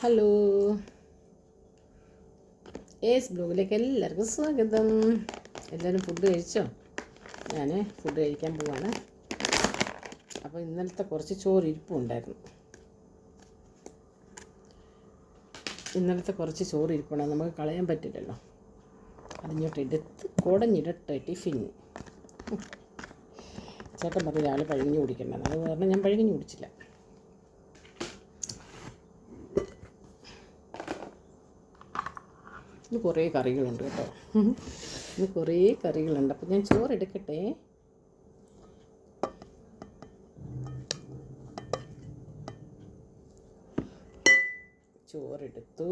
Hello ace ബ്ലോഗിലേക്ക് എല്ലാവർക്കും സ്വാഗതം. എല്ലാവരും ഫുഡ് കഴിച്ചോ? ഞാൻ ഫുഡ് കഴിക്കാൻ പോവാണ്. അപ്പോൾ ഇന്നലത്തെ കുറച്ച് ചോറ് ഇരിപ്പുണ്ടായിരുന്നു. ഇന്നലത്തെ കുറച്ച് ചോറ് ഇരിപ്പുണ്ട് നമുക്ക് കളയാൻ പറ്റില്ലല്ലോ. അതിങ്ങോട്ട് എടുത്ത് കുടഞ്ഞിടട്ടെ ടിഫിൻ. ചേട്ടൻ പറഞ്ഞു രാവിലെ പഴുകിഞ്ഞ് കുടിക്കണ്ടെന്ന് അത് കാരണം ഞാൻ പഴുകിഞ്ഞ് കുടിച്ചില്ല. ഇന്ന് കുറേ കറികളുണ്ട് കേട്ടോ. ഇത് കുറേ കറികളുണ്ട്. അപ്പോൾ ഞാൻ ചോറ് എടുക്കട്ടെ? ചോറെടുത്തു.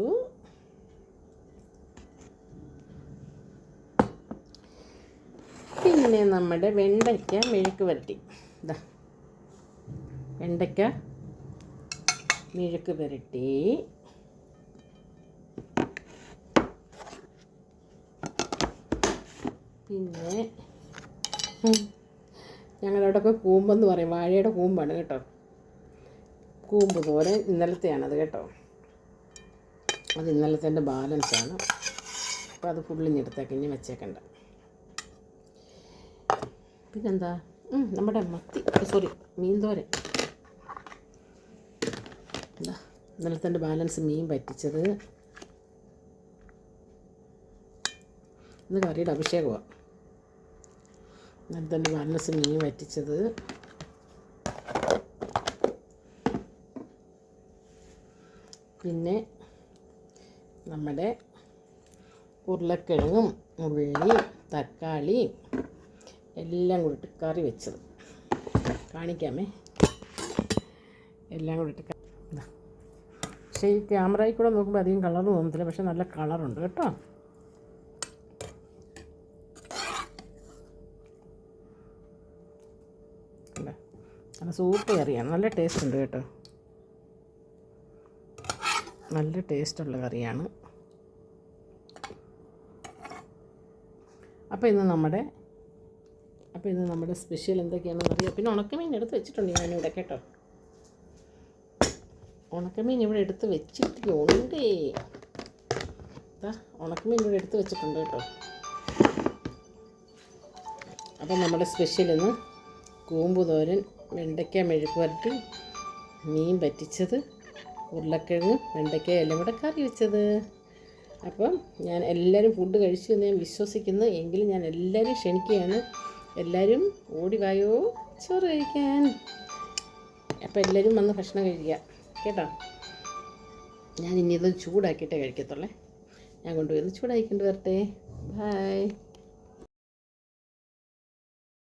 പിന്നെ നമ്മുടെ വെണ്ടയ്ക്ക മെഴുക്ക് വരട്ടി. ഇതാ വെണ്ടയ്ക്ക മെഴുക്ക് പുരട്ടി പിന്നെ അവിടെയൊക്കെ കൂമ്പെന്ന് പറയും. വാഴയുടെ കൂമ്പാണ് കേട്ടോ. കൂമ്പ് പോലെ ഇന്നലത്തെയാണത് കേട്ടോ. അത് ഇന്നലത്തെ ബാലൻസാണ്. അപ്പോൾ അത് ഫുള്ളിഞ്ഞെടുത്തേക്ക് ഇനി വെച്ചേക്കണ്ട. പിന്നെന്താ? നമ്മുടെ മത്തി സോറി മീൻ തോരൻ എന്താ ഇന്നലത്തെ ബാലൻസ് മീൻ പറ്റിച്ചത്. ഇന്ന് കറിയുടെ അഭിഷേകമാണ് എന്നിട്ട് എന്റെ മനസ്സിൽ മീൻ വറ്റിച്ചത്. പിന്നെ നമ്മുടെ ഉരുളക്കിഴങ്ങും ഉള്ളി തക്കാളി എല്ലാം കൂടിയിട്ട് കറി വെച്ചത്. കാണിക്കാമേ? എല്ലാം കൂടിയിട്ട്. പക്ഷേ ഈ ക്യാമറയിൽ കൂടെ നോക്കുമ്പോൾ അധികം കളർ തോന്നത്തില്ല പക്ഷേ നല്ല കളറുണ്ട് കേട്ടോ. കണ്ടോ? നല്ല സൂപ്പ് കറിയാണ്. നല്ല ടേസ്റ്റ് ഉണ്ട് കേട്ടോ. നല്ല ടേസ്റ്റുള്ള കറിയാണ്. അപ്പോൾ ഇന്ന് നമ്മുടെ അപ്പോൾ ഇന്ന് നമ്മുടെ സ്പെഷ്യൽ എന്തൊക്കെയാണെന്ന് അറിയാം. പിന്നെ ഉണക്കമീൻ എടുത്ത് വെച്ചിട്ടുണ്ട് ഞാനിവിടെ കേട്ടോ. ഉണക്കമീൻ ഇവിടെ എടുത്ത് വെച്ചിട്ടുണ്ട്. ദാ ഉണക്കമീൻ ഇവിടെ എടുത്ത് വെച്ചിട്ടുണ്ട് കേട്ടോ. അപ്പം നമ്മുടെ സ്പെഷ്യൽ ഇന്ന് കൂമ്പ് തോരൻ വെണ്ടയ്ക്ക മെഴുക്ക് വരട്ടി മീൻ പറ്റിച്ചത് ഉരുളക്കിഴങ്ങ് വെണ്ടയ്ക്ക എല്ലാം കൂടെ കറി വെച്ചത്. അപ്പം ഞാൻ എല്ലാവരും ഫുഡ് കഴിച്ചു എന്ന് ഞാൻ വിശ്വസിക്കുന്നു. എങ്കിലും ഞാൻ എല്ലാവരും ക്ഷണിക്കുകയാണ്. എല്ലാവരും ഓടി വായോ ചോറ് കഴിക്കാൻ. അപ്പം എല്ലാവരും വന്ന് ഭക്ഷണം കഴിക്കുക. കേട്ടോ? ഞാൻ ഇനി ഇത് ചൂടാക്കിയിട്ടേ കഴിക്കത്തുള്ളേ. ഞാൻ കൊണ്ടുപോയി ചൂടാക്കിക്കൊണ്ട് വരട്ടെ. ബായ്